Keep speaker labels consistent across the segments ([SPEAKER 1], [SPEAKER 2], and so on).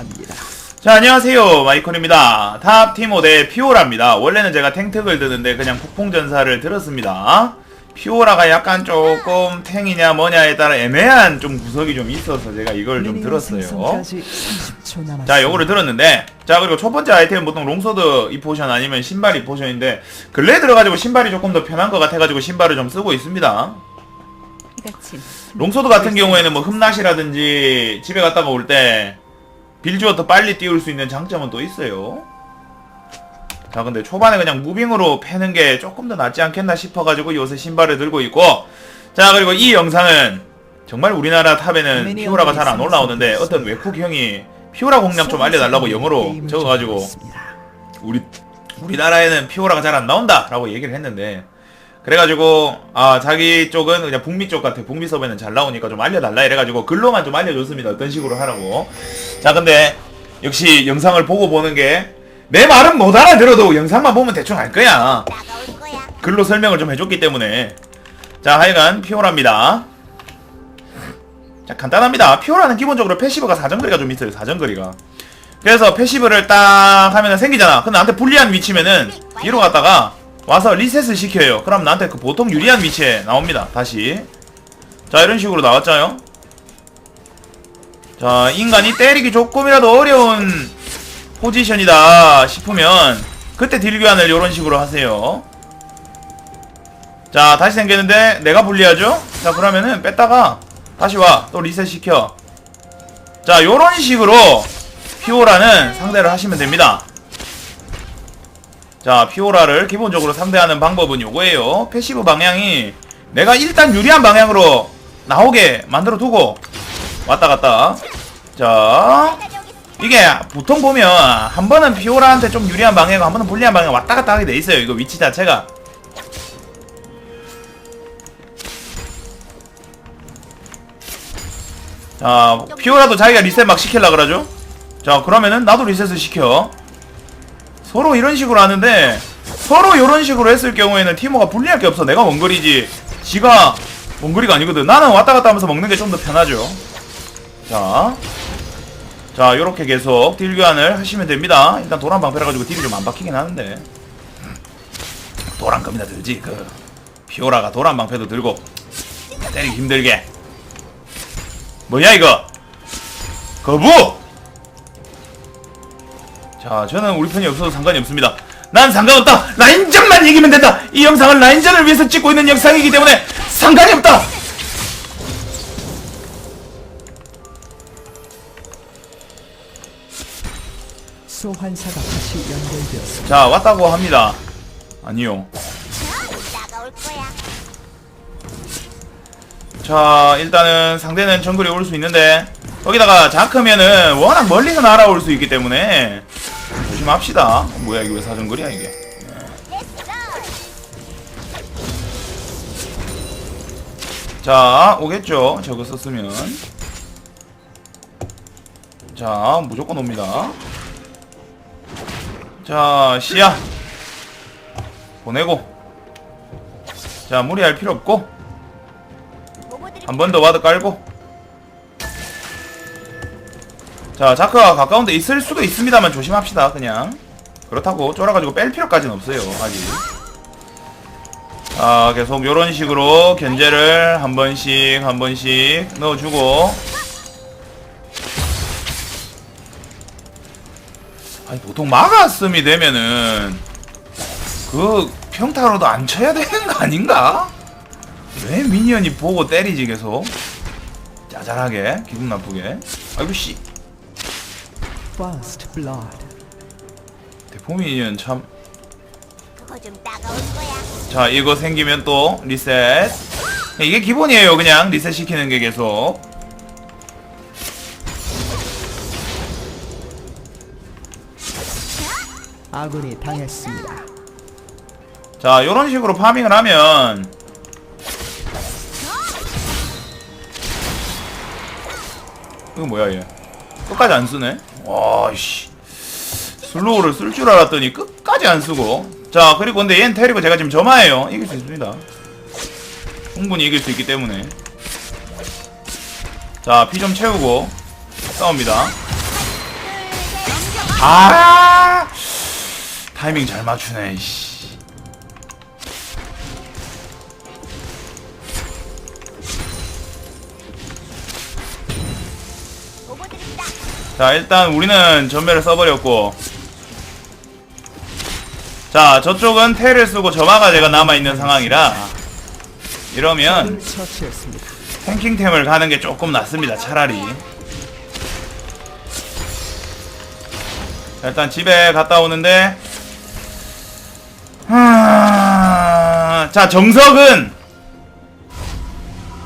[SPEAKER 1] 합니다.
[SPEAKER 2] 자 안녕하세요. 마이콘입니다. 탑 티모 대 피오라입니다. 원래는 제가 탱특을 드는데 그냥 폭풍전사를 들었습니다. 피오라가 약간 조금 탱이냐 뭐냐에 따라 애매한 좀 구석이 좀 있어서 제가 이걸 좀 들었어요.
[SPEAKER 1] 생성까지 30초 남았습니다.
[SPEAKER 2] 자 요거를 들었는데 자 그리고 첫 번째 아이템은 보통 롱소드 이 포션 아니면 신발 이 포션인데 근래에 들어가지고 신발이 조금 더 편한 것 같아가지고 신발을 좀 쓰고 있습니다. 롱소드 같은 경우에는 뭐 흠낫이라든지 집에 갔다가 올때 빌주어 더 빨리 띄울 수 있는 장점은 또 있어요. 자 근데 초반에 그냥 무빙으로 패는 게 조금 더 낫지 않겠나 싶어가지고 요새 신발을 들고 있고. 자 그리고 이 영상은 정말 우리나라 탑에는 피오라가 잘 안 올라오는데 어떤 외국 형이 피오라 공략 좀 알려달라고 영어로 적어가지고 우리 우리나라에는 피오라가 잘 안 나온다 라고 얘기를 했는데. 그래가지고 아 자기 쪽은 그냥 북미 쪽 같아. 북미 서버는 잘 나오니까 좀 알려달라 이래가지고 글로만 좀 알려줬습니다. 어떤 식으로 하라고 자 근데 역시 영상을 보고 보는 게 내 말은 못 알아들어도 영상만 보면 대충 알 거야. 글로 설명을 좀 해줬기 때문에. 자 하여간 피오라입니다. 자 간단합니다. 피오라는 기본적으로 패시브가 사정거리가 좀 있어요 사정거리가. 그래서 패시브를 딱 하면은 생기잖아. 근데 나한테 불리한 위치면은 뒤로 갔다가 와서 리셋을 시켜요. 그럼 나한테 그 보통 유리한 위치에 나옵니다 다시. 자 이런 식으로 나왔잖아요 자 인간이 때리기 조금이라도 어려운 포지션이다 싶으면 그때 딜 교환을 이런 식으로 하세요. 자 다시 생겼는데 내가 불리하죠? 자 그러면은 뺐다가 다시 와. 또 리셋 시켜. 자 요런 식으로 피오라는 상대를 하시면 됩니다. 자 피오라를 기본적으로 상대하는 방법은 요거예요. 패시브 방향이 내가 일단 유리한 방향으로 나오게 만들어 두고 왔다 갔다. 자 이게 보통 보면 한 번은 피오라한테 좀 유리한 방향 한 번은 불리한 방향 왔다 갔다 하게 돼 있어요 이거 위치 자체가. 자 피오라도 자기가 리셋 막 시킬라 그러죠? 자 그러면은 나도 리셋을 시켜. 서로 이런 식으로 하는데 서로 이런 식으로 했을 경우에는 티모가 불리할 게 없어. 내가 원거리지. 지가 원거리가 아니거든. 나는 왔다 갔다 하면서 먹는 게 좀 더 편하죠 자 자, 요렇게 계속 딜 교환을 하시면 됩니다. 일단 도란 방패라 가지고 딜이 좀 안 박히긴 하는데. 도란 겁니다, 들지. 그 피오라가 도란 방패도 들고 때리기 힘들게. 뭐야 이거? 거부! 자, 저는 우리 편이 없어도 상관이 없습니다. 난 상관없다. 라인전만 이기면 된다. 이 영상은 라인전을 위해서 찍고 있는 영상이기 때문에 상관이 없다.
[SPEAKER 1] 소환사가 다시 연결되었습니다.
[SPEAKER 2] 자, 왔다고 합니다. 아니요. 자 일단은 상대는 정글이 올 수 있는데 거기다가 자크면은 워낙 멀리서 날아올 수 있기 때문에 조심합시다 뭐야 이게 왜 사정거리야 이게. 자 오겠죠 저거 썼으면 자 무조건 옵니다 자 시야. 보내고. 자 무리할 필요 없고. 한 번 더 와드 깔고. 자 자크가 가까운 데 있을 수도 있습니다만 조심합시다 그냥. 그렇다고 쫄아가지고 뺄 필요까지는 없어요 아직. 자 계속 요런 식으로 견제를 한 번씩 한 번씩 넣어주고 아니 보통 막았음이 되면은 그 평타로도 안 쳐야 되는 거 아닌가? 왜 미니언이 보고 때리지 계속? 짜잘하게 기분 나쁘게. 아이고 씨.
[SPEAKER 1] First Blood.
[SPEAKER 2] 대포 미니언 참.
[SPEAKER 3] 그거 좀 따가올 거야.
[SPEAKER 2] 자 이거 생기면 또 리셋. 이게 기본이에요 그냥. 리셋 시키는 게 계속
[SPEAKER 1] 아군이 당했습니다.
[SPEAKER 2] 자 요런 식으로 파밍을 하면 이거 뭐야 얘? 끝까지 안 쓰네? 와씨. 슬로우를 쓸 줄 알았더니 끝까지 안 쓰고. 자 그리고 근데 얘는 테리고 제가 지금 점화예요. 이길 수 있습니다. 충분히 이길 수 있기 때문에. 자 피 좀 채우고 싸웁니다. 아 타이밍 잘 맞추네 씨. 자 일단 우리는 전멸을 써버렸고 자 저쪽은 테를 쓰고 점화가 제가 남아있는 상황이라 이러면. 탱킹템을 가는 게 조금 낫습니다 차라리 자, 일단 집에 갔다 오는데 하... 자 정석은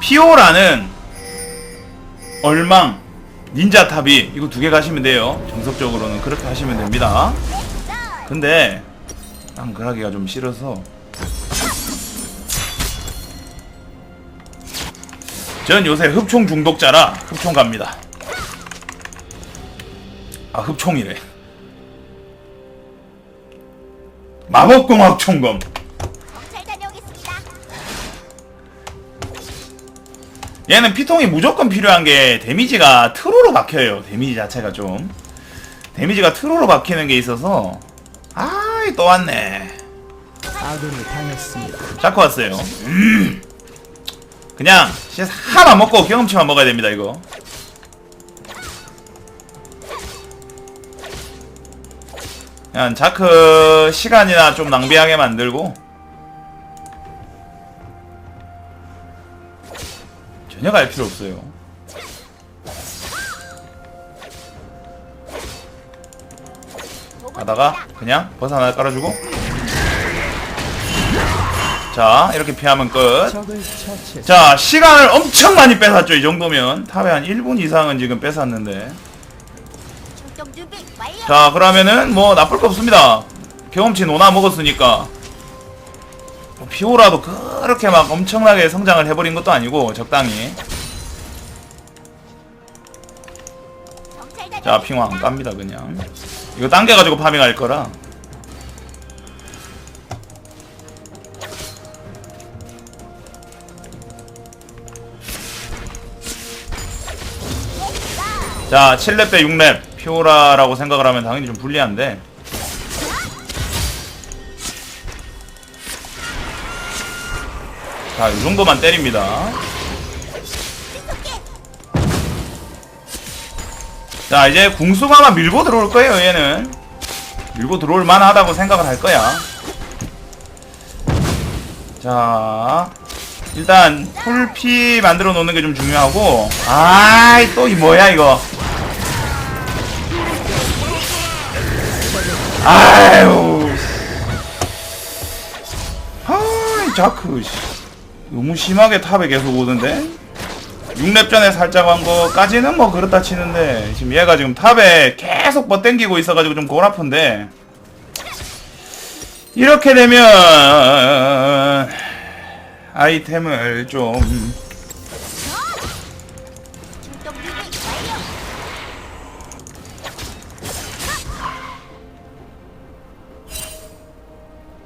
[SPEAKER 2] 피오라는 얼망 닌자탑이 이거 두 개 가시면 돼요 정석적으로는 그렇게 하시면 됩니다 근데 난 그러기가 좀 싫어서 전 요새 흡총 중독자라 흡총 갑니다. 아 흡총이래. 마법공학 총검.
[SPEAKER 3] 다녀오겠습니다.
[SPEAKER 2] 얘는 피통이 무조건 필요한 게 데미지가 트로로 박혀요. 데미지 자체가 좀 데미지가 트로로 박히는 게 있어서 아이 또 왔네.
[SPEAKER 1] 아군이 당했습니다.
[SPEAKER 2] 자꾸 왔어요. 음. 그냥 CS 하나 먹고 경험치만 먹어야 됩니다 이거. 그냥 자크 시간이나 좀 낭비하게 만들고 전혀 갈 필요 없어요. 가다가. 그냥 버섯 하나 깔아주고 자 이렇게 피하면 끝.
[SPEAKER 1] 적을 처치했습니다.
[SPEAKER 2] 자 시간을 엄청 많이 뺏었죠 이 정도면 탑에 한 1분 이상은 지금 뺏었는데. 자 그러면은 뭐 나쁠 거 없습니다. 경험치 노나 먹었으니까. 뭐 피오라도 그렇게 막 엄청나게 성장을 해버린 것도 아니고 적당히. 자안 깝니다 그냥. 이거 당겨가지고 파밍할 거라. 자 7렙 대 6렙 피오라라고 생각을 하면 당연히 좀 불리한데 자, 이 정도만 때립니다. 자, 이제 궁수가마 밀고 들어올 거예요, 얘는. 밀고 들어올 만하다고 생각을 할 거야. 자, 일단 풀피 만들어 놓는 게 좀 중요하고. 아이, 또 이 뭐야, 이거. 아유. 아이, 자크, 씨. 너무 심하게 탑에 계속 오던데? 6렙 전에 살짝 한 거까지는 뭐 그렇다 치는데 지금 얘가 지금 탑에 계속 뭐 땡기고 있어가지고 좀 골 아픈데 이렇게 되면 아이템을 좀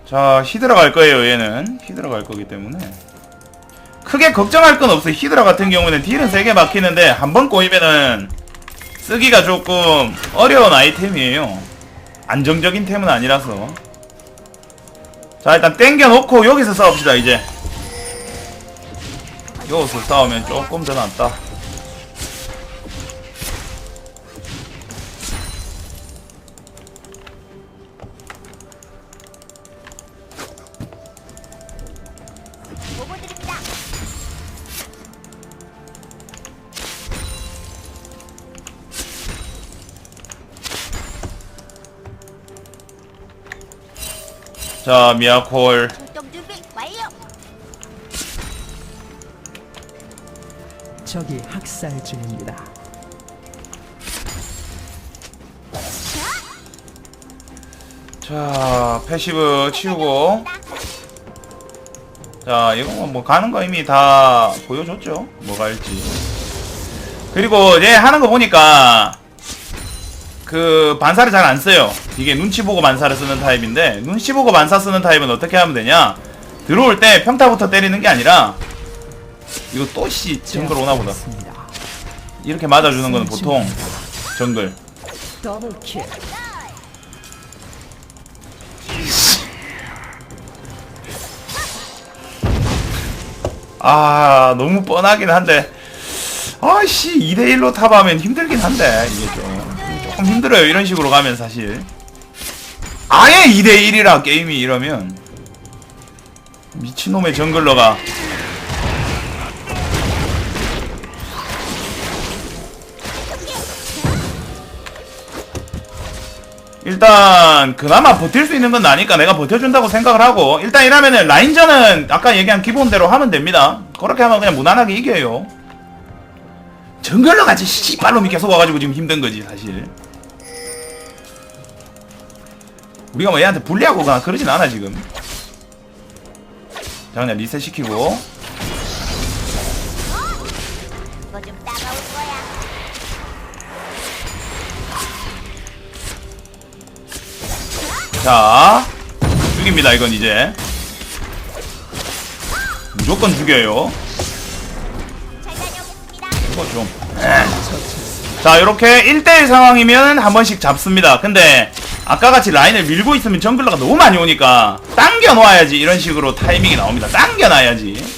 [SPEAKER 2] 자, 히드라 갈 거예요, 얘는. 히드라 갈 거기 때문에. 크게 걱정할 건 없어요. 히드라 같은 경우는 딜은 세게 막히는데, 한 번 꼬이면은, 쓰기가 조금 어려운 아이템이에요. 안정적인 템은 아니라서. 자, 일단 땡겨놓고 여기서 싸웁시다, 이제. 여기서 싸우면 조금 더 낫다. 자, 미아콜.
[SPEAKER 3] 출동 준비 완료.
[SPEAKER 1] 적이 학살 중입니다.
[SPEAKER 2] 자, 패시브 치우고. 자, 이거 뭐 가는 거 이미 다 보여줬죠. 뭐가 할지. 그리고 얘 하는 거 보니까 그 반사를 잘 안 써요. 이게 눈치 보고 반사를 쓰는 타입인데 눈치 보고 반사 쓰는 타입은 어떻게 하면 되냐? 들어올 때 평타부터 때리는 게 아니라 이거 또씨 정글 오나 보다. 이렇게 맞아주는 건 보통 정글. 아 너무 뻔하긴 한데 아씨 2대1로 탑하면 힘들긴 한데 이게 좀 조금 힘들어요 이런 식으로 가면 사실. 아예 2대1이라 게임이 이러면. 미친놈의 정글러가. 일단 그나마 버틸 수 있는 건 나니까 내가 버텨준다고 생각을 하고 일단 이러면은 라인전은 아까 얘기한 기본대로 하면 됩니다. 그렇게 하면 그냥 무난하게 이겨요. 정글러 같이 씨발놈이 계속 와가지고 지금 힘든 거지 사실 우리가 뭐 얘한테 불리하고 가 그러진 않아 지금 자 그냥 리셋 시키고. 자 죽입니다 이건 이제 무조건 죽여요. 이거 좀. 자, 이렇게 1대1 상황이면 한 번씩 잡습니다. 근데 아까 같이 라인을 밀고 있으면 정글러가 너무 많이 오니까 당겨 놓아야지 이런 식으로 타이밍이 나옵니다. 당겨 놔야지.